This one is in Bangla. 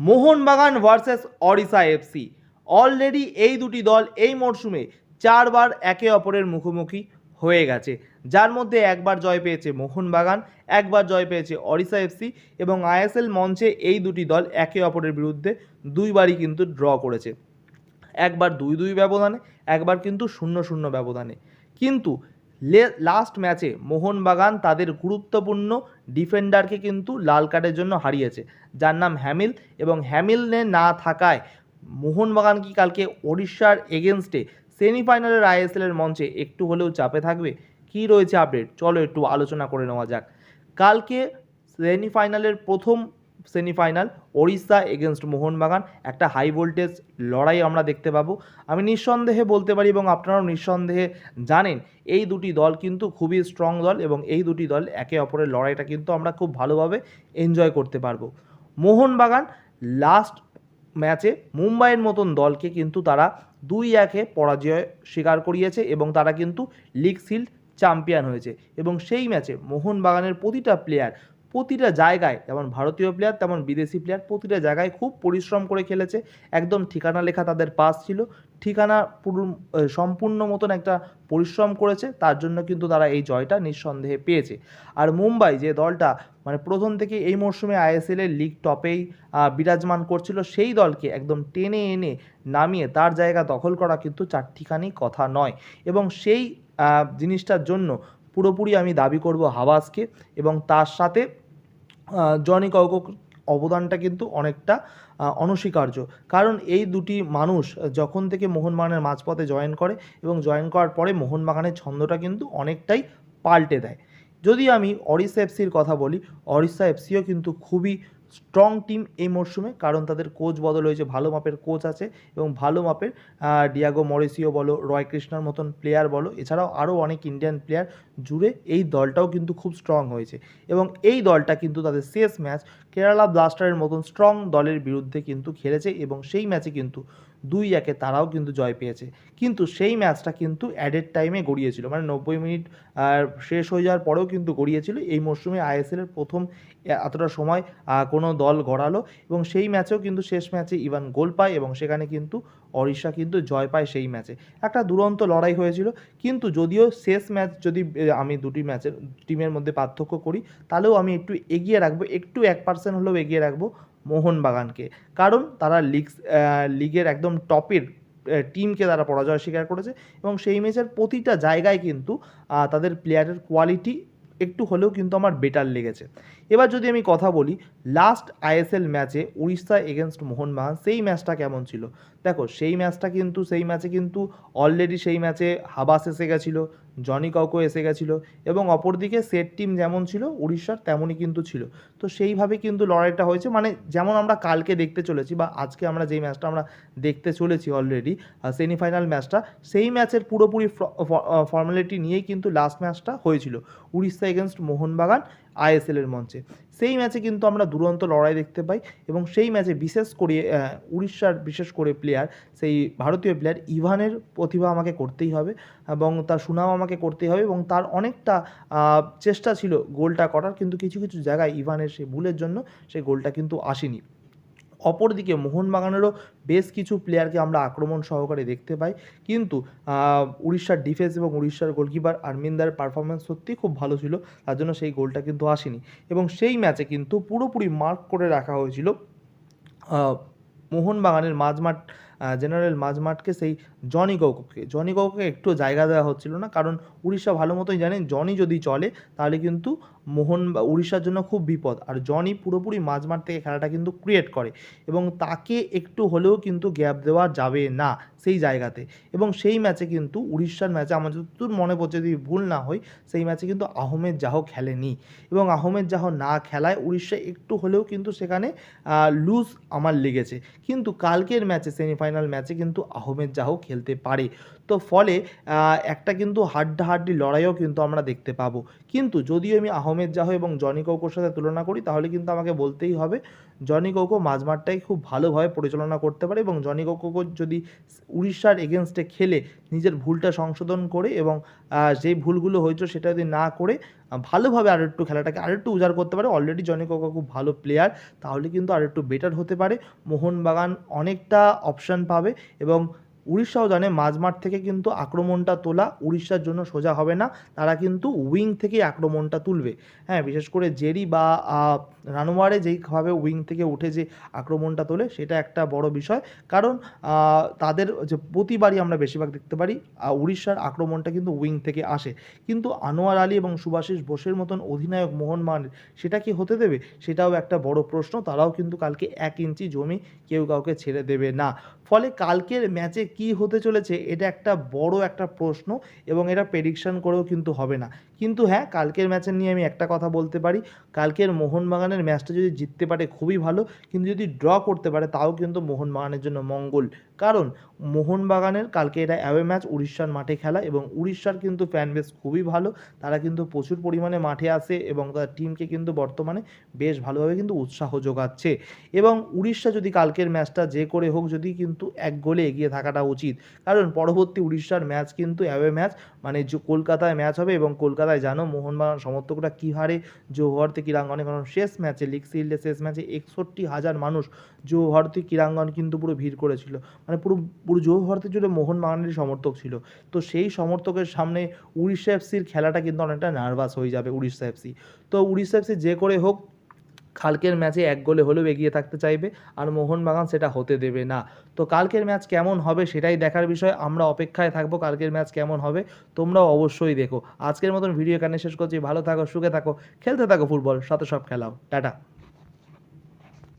Mohun Bagan versus Odisha FC already এই দুটি দল এই মরশুমে চারবার একে অপরের মুখোমুখি হয়ে গেছে। যার মধ্যে একবার জয় পেয়েছে মোহনবাগান, একবার জয় পেয়েছে অরিসা এফসি এবং আইএসএল মঞ্চে এই দুটি দল একে অপরের বিরুদ্ধে দুইবারই কিন্তু ড্র করেছে। একবার দুই দুই ব্যবধানে, একবার কিন্তু শূন্য শূন্য ব্যবধানে। কিন্তু লাস্ট ম্যাচে মোহনবাগান তাদের গুরুত্বপূর্ণ ডিফেন্ডারকে কিন্তু লাল কার্ডের জন্য হারিয়েছে। যার নাম হ্যামিল এবং হ্যামিলনে না থাকায় মোহনবাগান কি কালকে ওড়িশার এগেনস্টে সেমিফাইনালের আইএসএলের মঞ্চে একটু হলেও চাপে থাকবে? কি রয়েছে আপডেট চলো একটু আলোচনা করে নেওয়া যাক। কালকে সেমিফাইনালের প্রথম সেমিফাইনাল ওড়িশা এগেনস্ট মোহনবাগান একটা হাই ভোল্টেজ লড়াই আমরা দেখতে পাবো। আমি নিঃসন্দেহে বলতে পারি এবং আপনারাও নিঃসন্দেহে জানেন, এই দুটি দল কিন্তু খুবই স্ট্রং দল এবং এই দুটি দল একে অপরের লড়াইটা কিন্তু আমরা খুব ভালোভাবে এনজয় করতে পারব। মোহনবাগান লাস্ট ম্যাচে মুম্বাইয়ের মতন দলকে কিন্তু তারা দুই একে পরাজয় স্বীকার করিয়েছে এবং তারা কিন্তু লিগ সিল্ড চ্যাম্পিয়ন হয়েছে। এবং সেই ম্যাচে মোহনবাগানের প্রতিটা প্লেয়ার প্রতিটা জায়গায়, যেমন ভারতীয় প্লেয়ার তেমন বিদেশি প্লেয়ার প্রতিটা জায়গায় খুব পরিশ্রম করে খেলেছে। একদম ঠিকানা লেখা তাদের পাস ছিল। ঠিকানা পুরো সম্পূর্ণ মতন একটা পরিশ্রম করেছে। তার জন্য কিন্তু তারা এই জয়টা নিঃসন্দেহে পেয়েছে। আর মুম্বাই যে দলটা মানে প্রথম থেকে এই মরশুমে আইএসএল এর লিগ টপেই বিরাজমান করছিল, সেই দলকে একদম টেনে এনে নামিয়ে তার জায়গা দখল করা কিন্তু চারটিখানি কথা নয়। এবং সেই জিনিসটার জন্য পুরোপুরি আমি দাবি করব হাবাসকে। এবং তার সাথে জনি কাউকক অবদানটা কিন্তু অনেকটা অনস্বীকার্য। কারণ এই দুটি মানুষ যখন থেকে মোহনবাগানের মাঝপথে জয়েন করে এবং জয়েন করার পরে মোহনবাগানের ছন্দটা কিন্তু অনেকটাই পাল্টে দেয়। যদি আমি অরিসা এফসির কথা বলি, অরিসা এফসিও কিন্তু খুবই স্ট্রং টিম এই মরশুমে, কারণ তাদের কোচ বদল হয়েছে, ভালো মাপের কোচ আছে এবং ভালো মাপের ডিয়াগো মরিসিও বলো রয় কৃষ্ণার মতন প্লেয়ার বলো, এছাড়াও আরও অনেক ইন্ডিয়ান প্লেয়ার জুড়ে এই দলটাও কিন্তু খুব স্ট্রং হয়েছে। এবং এই দলটা কিন্তু তাদের শেষ ম্যাচ কেরালা ব্লাস্টারের মতন স্ট্রং দলের বিরুদ্ধে কিন্তু খেলেছে এবং সেই ম্যাচে কিন্তু দুই একে তারাও কিন্তু জয় পেয়েছে। কিন্তু সেই ম্যাচটা কিন্তু অ্যাডেড টাইমে গড়িয়েছিল। মানে নব্বই মিনিট শেষ হয়ে যাওয়ার পরেও কিন্তু গড়িয়েছিল। এই মরশুমে আইএসএলের প্রথম এতটা সময় কোনো দল গড়ালো এবং সেই ম্যাচেও কিন্তু শেষ ম্যাচে ইভান গোল পায় এবং সেখানে কিন্তু অরিশা কিন্তু জয় পায় সেই ম্যাচে। একটা দুরন্ত লড়াই হয়েছিল, কিন্তু যদিও শেষ ম্যাচ যদি আমি দুটি ম্যাচের, টিমের মধ্যে পার্থক্য করি, তাহলেও আমি একটু এগিয়ে রাখব, একটু এক পার্সেন্ট হলেও এগিয়ে রাখব মোহনবাগানকে। কারণ তারা লিগ লিগের একদম টপের টিমকে তারা পরাজয় স্বীকার করেছে এবং সেই ম্যাচের প্রতিটা জায়গায় কিন্তু তাদের প্লেয়ারের কোয়ালিটি একটু হলেও কিন্তু আমার বেটার লেগেছে। এবার যদি আমি কথা বলি লাস্ট আইএসএল ম্যাচে উড়িষ্যা এগেনস্ট মোহনবাগান সেই ম্যাচটা কেমন ছিল? দেখো, সেই ম্যাচটা কিন্তু, সেই ম্যাচে কিন্তু অলরেডি সেই ম্যাচে হাবাস এসে গেছিল, জনি কাউকো এসে গেছিল এবং অপরদিকে সেট টিম যেমন ছিল, উড়িষ্যার তেমনই কিন্তু ছিল। তো সেইভাবে কিন্তু লড়াইটা হয়েছে মানে যেমন আমরা কালকে দেখতে চলেছি বা আজকে আমরা যেই ম্যাচটা আমরা দেখতে চলেছি অলরেডি সেমিফাইনাল ম্যাচটা সেই ম্যাচের পুরোপুরি ফর্মালিটি নিয়েই কিন্তু লাস্ট ম্যাচটা হয়েছিল। উড়িষ্যা এগেনস্ট মোহনবাগান আইএসএল এর মঞ্চে। সেই ম্যাচে কিন্তু আমরা দুরন্ত লড়াই দেখতে পাই এবং সেই ম্যাচে বিশেষ করে উড়িষ্যার বিশেষ করে প্লেয়ার সেই ভারতীয় প্লেয়ার ইভানের প্রতিভা আমাকে করতেই হবে এবং তার সুনাম আমাকে করতেই হবে এবং তার অনেকটা চেষ্টা ছিল গোলটা করার, কিন্তু কিছু কিছু জায়গায় ইভানের সেই ভুলের জন্য সেই গোলটা কিন্তু আসেনি। অপরদিকে মোহনবাগানেরও বেশ কিছু প্লেয়ারকে আমরা আক্রমণ সহকারে দেখতে পাই। কিন্তু উড়িষ্যার ডিফেন্স এবং উড়িষ্যার গোলকিপার আরমিন্দার পারফরমেন্স সত্যিই খুব ভালো ছিল, তার জন্য সেই গোলটা কিন্তু আসেনি। এবং সেই ম্যাচে কিন্তু পুরোপুরি মার্ক করে রাখা হয়েছিল মোহনবাগানের মাঝমাঠ জেনারেল মাঝমাঠকে সেই জনি গৌককে জনি গৌককে একটু জায়গা দেওয়া হচ্ছিল না, কারণ উড়িষ্যা ভালো মতোই জানেন জনি যদি চলে, তাহলে কিন্তু মোহন বা উড়িষ্যার জন্য খুব বিপদ। আর জনি পুরোপুরি মাঝমাঠ থেকে খেলাটা কিন্তু ক্রিয়েট করে এবং তাকে একটু হলেও কিন্তু গ্যাপ দেওয়া যাবে না সেই জায়গাতে। এবং সেই ম্যাচে কিন্তু উড়িষ্যার ম্যাচে আমার যতদূর মনে পড়ছে যদি ভুল না হয়, সেই ম্যাচে কিন্তু আহমেদ জাহ খেলেনি। এবং আহমেদ জাহ না খেলায় উড়িষ্যা একটু হলেও কিন্তু সেখানে লুজ আমার লেগেছে। কিন্তু কালকের ম্যাচে সেমিফাইনাল ম্যাচে কিন্তু আহমেদ জাহ খেলতে পারে। তো ফলে একটা কিন্তু হাড্ডাহাড্ডি লড়াইও কিন্তু আমরা দেখতে পাবো। কিন্তু যদিও আমি আহমেদ জাহ এবং জনি কৌকোর সাথে তুলনা করি, তাহলে কিন্তু আমাকে বলতেই হবে, জনি কোকো মাঝমাঠটাই খুব ভালোভাবে পরিচালনা করতে পারে এবং জনি কোকো যদি উড়িষ্যার এগেনস্টে খেলে, নিজের ভুলটা সংশোধন করে এবং যেই ভুলগুলো হয়েছে সেটা যদি না করে, ভালোভাবে আর একটু খেলাটাকে আরেকটু উজাড় করতে পারে। অলরেডি জনি কোকো খুব ভালো প্লেয়ার তাহলে কিন্তু আরেকটু বেটার হতে পারে। মোহনবাগান অনেকটা অপশান পাবে এবং উড়িষ্যাও জানে মাঝমাঠ থেকে কিন্তু আক্রমণটা তোলা উড়িষ্যার জন্য সোজা হবে না। তারা কিন্তু উইং থেকেই আক্রমণটা তুলবে। হ্যাঁ বিশেষ করে জেরি বা রানোয়ারে যেইভাবে উইং থেকে উঠে যে আক্রমণটা তোলে, সেটা একটা বড় বিষয়। কারণ তাদের যে প্রতিবারই আমরা বেশিরভাগ দেখতে পারি উড়িষ্যার আক্রমণটা কিন্তু উইং থেকে আসে। কিন্তু আনোয়ার আলী এবং সুভাষিস বোসের মতন অধিনায়ক মোহনবাগানের সেটা কি হতে দেবে? সেটাও একটা বড় প্রশ্ন। তারাও কিন্তু কালকে এক ইঞ্চি জমি কেউ কাউকে ছেড়ে দেবে না। ফলে কালকের ম্যাচে কি হতে চলেছে এটা একটা বড় একটা প্রশ্ন এবং এটা প্রেডিকশন করেও কিন্তু হবে না। কিন্তু হ্যাঁ কালকের ম্যাচের নিয়ে আমি একটা কথা বলতে পারি। কালকের মোহনবাগানের ম্যাচটা যদি জিততে পারে খুবই ভালো, কিন্তু যদি ড্র করতে পারে তাও কিন্তু মোহনবাগানের জন্য মঙ্গল। কারণ মোহনবাগানের কালকে এটা অ্যাওয়ে ম্যাচ উড়িষ্যার মাঠে খেলা এবং উড়িষ্যার কিন্তু ফ্যান বেস খুবই ভালো। তারা কিন্তু প্রচুর পরিমাণে মাঠে আসে এবং তার টিমকে কিন্তু বর্তমানে বেশ ভালোভাবে কিন্তু উৎসাহ যোগাচ্ছে। এবং উড়িষ্যা যদি কালকের ম্যাচটা যে করে হোক, যদি কিন্তু এক গোলে এগিয়ে থাকাটা উচিত। কারণ পরবর্তী উড়িষ্যার ম্যাচ কিন্তু অ্যাওয়ে ম্যাচ মানে যে কলকাতায় ম্যাচ হবে এবং কলকাতায় জানো। মোহনবাগান সমর্থকরা কী হারে জৌহরতে ক্রীড়াঙ্গনে? কারণ শেষ ম্যাচে লিগ সিল্ডে শেষ ম্যাচে একষট্টি হাজার মানুষ জৌহরতে ক্রীড়াঙ্গন কিন্তু পুরো ভিড় করেছিল। মানে পুরো পুরো জোহরতে জুড়ে মোহনবাগানেরই সমর্থক ছিল। তো সেই সমর্থকের সামনে উড়িষ্যা এফসির খেলাটা কিন্তু অনেকটা নার্ভাস হয়ে যাবে উড়িষ্যা এফসি তো উড়িষ্যা এফসি যে করে হোক কালকের ম্যাচে এক গোলে হলেও এগিয়ে থাকতে চাইবে আর মোহনবাগান সেটা হতে দেবে না। তো কালকের ম্যাচ কেমন হবে সেটাই দেখার বিষয়, আমরা অপেক্ষায় থাকব কালকের ম্যাচ কেমন হবে, তোমরাও অবশ্যই দেখো। আজকের মতন ভিডিও এখানে শেষ করছি, ভালো থাকো, সুখে থাকো, খেলতে থাকো ফুটবল, সাথে সব খেলাও, টাটা।